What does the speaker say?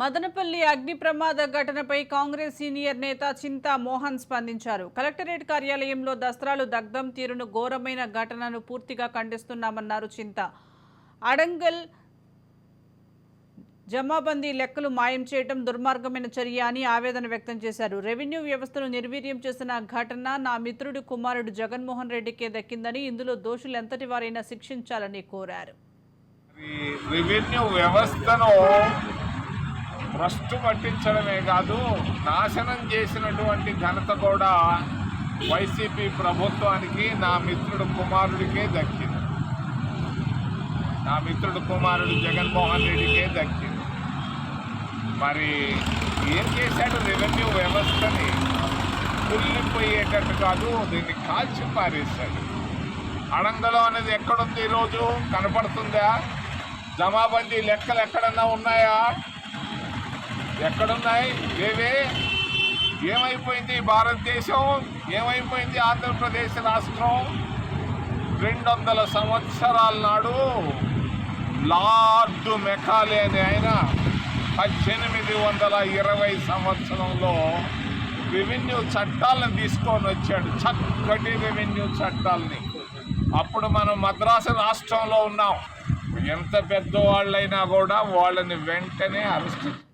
మదనపల్లి అగ్ని ప్రమాద ఘటనపై కాంగ్రెస్ సీనియర్ నేత చింతా మోహన్ స్పందించారు. కలెక్టరేట్ కార్యాలయంలో దస్త్రాలు దగ్ధం తీరును ఘోరమైన ఘటనను పూర్తిగా ఖండిస్తున్నామన్నారు చింత. అడంగల్ జమాబందీ లెక్కలు మాయం చేయడం దుర్మార్గమైన చర్య అని ఆవేదన వ్యక్తం చేశారు. రెవెన్యూ వ్యవస్థను నిర్వీర్యం చేసిన ఘటన నా మిత్రుడు కుమారుడు జగన్మోహన్ రెడ్డికే దక్కిందని ఇందులో దోషులు ఎంతటి వారైనా శిక్షించాలని కోరారు. రెవెన్యూ వ్యవస్థను భ్రష్టు పట్టించడమే కాదు నాశనం చేసినటువంటి ఘనత కూడా వైసీపీ ప్రభుత్వానికి నా మిత్రుడు కుమారుడికే దక్కింది. నా మిత్రుడు కుమారుడు జగన్మోహన్ రెడ్డికే దక్కింది. మరి ఏం చేశాడు? రెవెన్యూ వ్యవస్థని కుళ్ళిపోయేటట్టు కాదు దీన్ని కాల్చి పారేశాడు. అడంగలో అనేది ఎక్కడుంది ఈరోజు? కనపడుతుందా? జమాబందీ లెక్కలు ఎక్కడన్నా ఉన్నాయా? ఎక్కడున్నాయి? ఏవే? ఏమైపోయింది భారతదేశం? ఏమైపోయింది ఆంధ్రప్రదేశ్ రాష్ట్రం? రెండు వందల సంవత్సరాల నాడు లార్డ్ మెకాలే అని ఆయన పద్దెనిమిది వందల ఇరవై సంవత్సరంలో రెవెన్యూ చట్టాలను తీసుకొని వచ్చాడు. చక్కటి రెవెన్యూ చట్టాలని. అప్పుడు మనం మద్రాసు రాష్ట్రంలో ఉన్నాం. ఎంత పెద్దవాళ్ళైనా కూడా వాళ్ళని వెంటనే అరెస్ట్